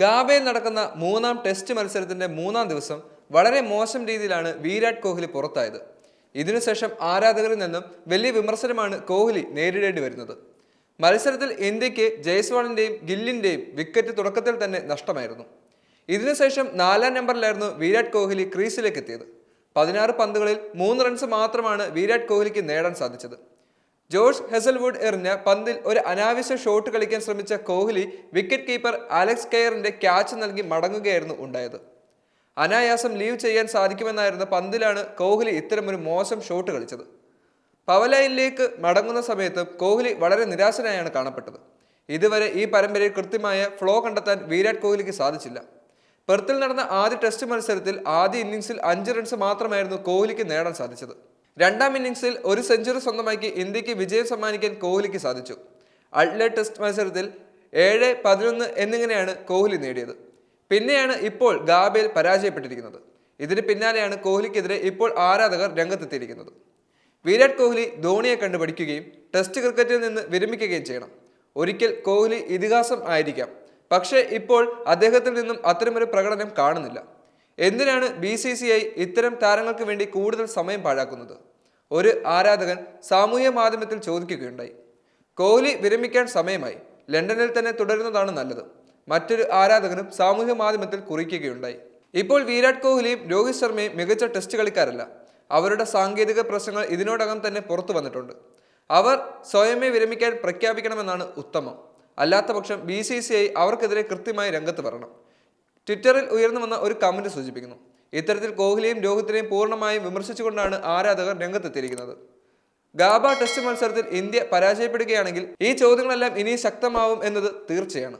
ഗാബയിൽ നടക്കുന്ന മൂന്നാം ടെസ്റ്റ് മത്സരത്തിന്റെ മൂന്നാം ദിവസം വളരെ മോശം രീതിയിലാണ് വിരാട് കോഹ്ലി പുറത്തായത്. ഇതിനുശേഷം ആരാധകരിൽ നിന്നും വലിയ വിമർശനമാണ് കോഹ്ലി നേരിടേണ്ടി വരുന്നത്. മത്സരത്തിൽ ഇന്ത്യയ്ക്ക് ജയ്സ്വാളിന്റെയും ഗില്ലിന്റെയും വിക്കറ്റ് തുടക്കത്തിൽ തന്നെ നഷ്ടമായിരുന്നു. ഇതിനുശേഷം നാലാം നമ്പറിലായിരുന്നു വിരാട് കോഹ്ലി ക്രീസിലേക്ക് എത്തിയത് പതിനാറ് പന്തുകളിൽ മൂന്ന് റൺസ് മാത്രമാണ് വിരാട് കോഹ്ലിക്ക് നേടാൻ സാധിച്ചത്. ജോർജ് ഹെസൽവുഡ് എറിഞ്ഞ പന്തിൽ ഒരു അനാവശ്യ ഷോട്ട് കളിക്കാൻ ശ്രമിച്ച കോഹ്ലി വിക്കറ്റ് കീപ്പർ അലക്സ് കെയറിന്റെ ക്യാച്ച് നൽകി മടങ്ങുകയായിരുന്നു ഉണ്ടായത്. അനായാസം ലീവ് ചെയ്യാൻ സാധിക്കുമെന്നായിരുന്ന പന്തിലാണ് കോഹ്ലി ഇത്തരമൊരു മോശം ഷോട്ട് കളിച്ചത്. പവലയിലേക്ക് മടങ്ങുന്ന സമയത്ത് കോഹ്ലി വളരെ നിരാശനായാണ് കാണപ്പെട്ടത്. ഇതുവരെ ഈ പരമ്പരയിൽ കൃത്യമായ ഫ്ലോ കണ്ടെത്താൻ വിരാട് കോഹ്ലിക്ക് സാധിച്ചില്ല. പെർത്തിൽ നടന്ന ആദ്യ ടെസ്റ്റ് മത്സരത്തിൽ ആദ്യ ഇന്നിംഗ്സിൽ അഞ്ച് റൺസ് മാത്രമായിരുന്നു കോഹ്ലിക്ക് നേടാൻ സാധിച്ചത്. രണ്ടാം ഇന്നിംഗ്സിൽ ഒരു സെഞ്ചുറി സ്വന്തമാക്കി ഇന്ത്യയ്ക്ക് വിജയം സമ്മാനിക്കാൻ കോഹ്ലിക്ക് സാധിച്ചു. അഡ്ലെ ടെസ്റ്റ് മത്സരത്തിൽ ഏഴ് പതിനൊന്ന് എന്നിങ്ങനെയാണ് കോഹ്ലി നേടിയത്. പിന്നെയാണ് ഇപ്പോൾ ഗാബയിൽ പരാജയപ്പെട്ടിരിക്കുന്നത്. ഇതിന് പിന്നാലെയാണ് കോഹ്ലിക്കെതിരെ ഇപ്പോൾ ആരാധകർ രംഗത്തെത്തിയിരിക്കുന്നത്. വിരാട് കോഹ്ലി ധോണിയെ കണ്ടു പഠിക്കുകയും ടെസ്റ്റ് ക്രിക്കറ്റിൽ നിന്ന് വിരമിക്കുകയും ചെയ്യണം. ഒരിക്കൽ കോഹ്ലി ഇതിഹാസം ആയിരിക്കാം. പക്ഷേ ഇപ്പോൾ അദ്ദേഹത്തിൽ നിന്നും അത്തരമൊരു പ്രകടനം കാണുന്നില്ല. എന്തിനാണ് ബി സി സി ഐ ഇത്തരം താരങ്ങൾക്ക് വേണ്ടി കൂടുതൽ സമയം പാഴാക്കുന്നത്? ഒരു ആരാധകൻ സാമൂഹ്യ മാധ്യമത്തിൽ ചോദിക്കുകയുണ്ടായി. കോഹ്ലി വിരമിക്കാൻ സമയമായി. ലണ്ടനിൽ തന്നെ തുടരുന്നതാണ് നല്ലത്. മറ്റൊരു ആരാധകനും സാമൂഹ്യ മാധ്യമത്തിൽ കുറിക്കുകയുണ്ടായി. ഇപ്പോൾ വിരാട് കോഹ്ലിയും രോഹിത് ശർമ്മയും മികച്ച ടെസ്റ്റ് കളിക്കാരല്ല. അവരുടെ സാങ്കേതിക പ്രശ്നങ്ങൾ ഇതിനോടകം തന്നെ പുറത്തു വന്നിട്ടുണ്ട്. അവർ സ്വയമേ വിരമിക്കാൻ പ്രഖ്യാപിക്കണമെന്നാണ് ഉത്തമം. അല്ലാത്തപക്ഷം ബി സി സി ഐ അവർക്കെതിരെ കൃത്യമായി രംഗത്ത് വരണം. ട്വിറ്ററിൽ ഉയർന്നു വന്ന ഒരു കമന്റ് സൂചിപ്പിക്കുന്നു. ഇത്തരത്തിൽ കോഹ്ലിയും രോഹിത്തിനെയും പൂർണമായും വിമർശിച്ചുകൊണ്ടാണ് ആരാധകർ രംഗത്തെത്തിയിരിക്കുന്നത്. ഗാബ ടെസ്റ്റ് മത്സരത്തിൽ ഇന്ത്യ പരാജയപ്പെടുകയാണെങ്കിൽ ഈ ചോദ്യങ്ങളെല്ലാം ഇനി ശക്തമാവും എന്നത് തീർച്ചയാണ്.